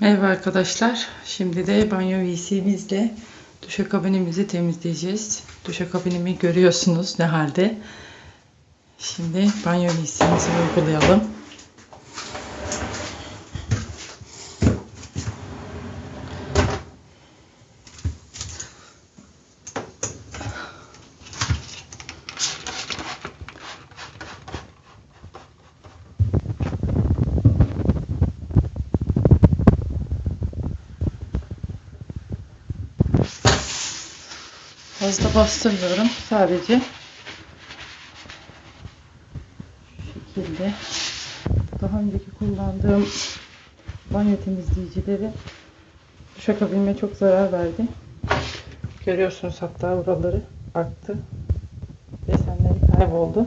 Merhaba arkadaşlar. Şimdi de banyo VC'mizle duşakabinimizi temizleyeceğiz. Duşakabinimi görüyorsunuz ne halde. Şimdi banyo VC'mizi uygulayalım. Fazla bastırmıyorum. Sadece şu şekilde daha önceki kullandığım banyo temizleyicileri duşakabinime çok zarar verdi. Görüyorsunuz hatta buraları aktı. Desenleri kayboldu.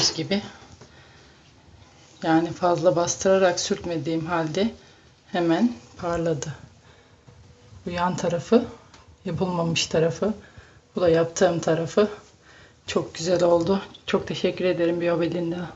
Gördüğünüz gibi yani fazla bastırarak sürtmediğim halde hemen parladı. Bu yan tarafı yapılmamış tarafı. Bu da yaptığım tarafı. Çok güzel oldu. Çok teşekkür ederim Biyobelinda.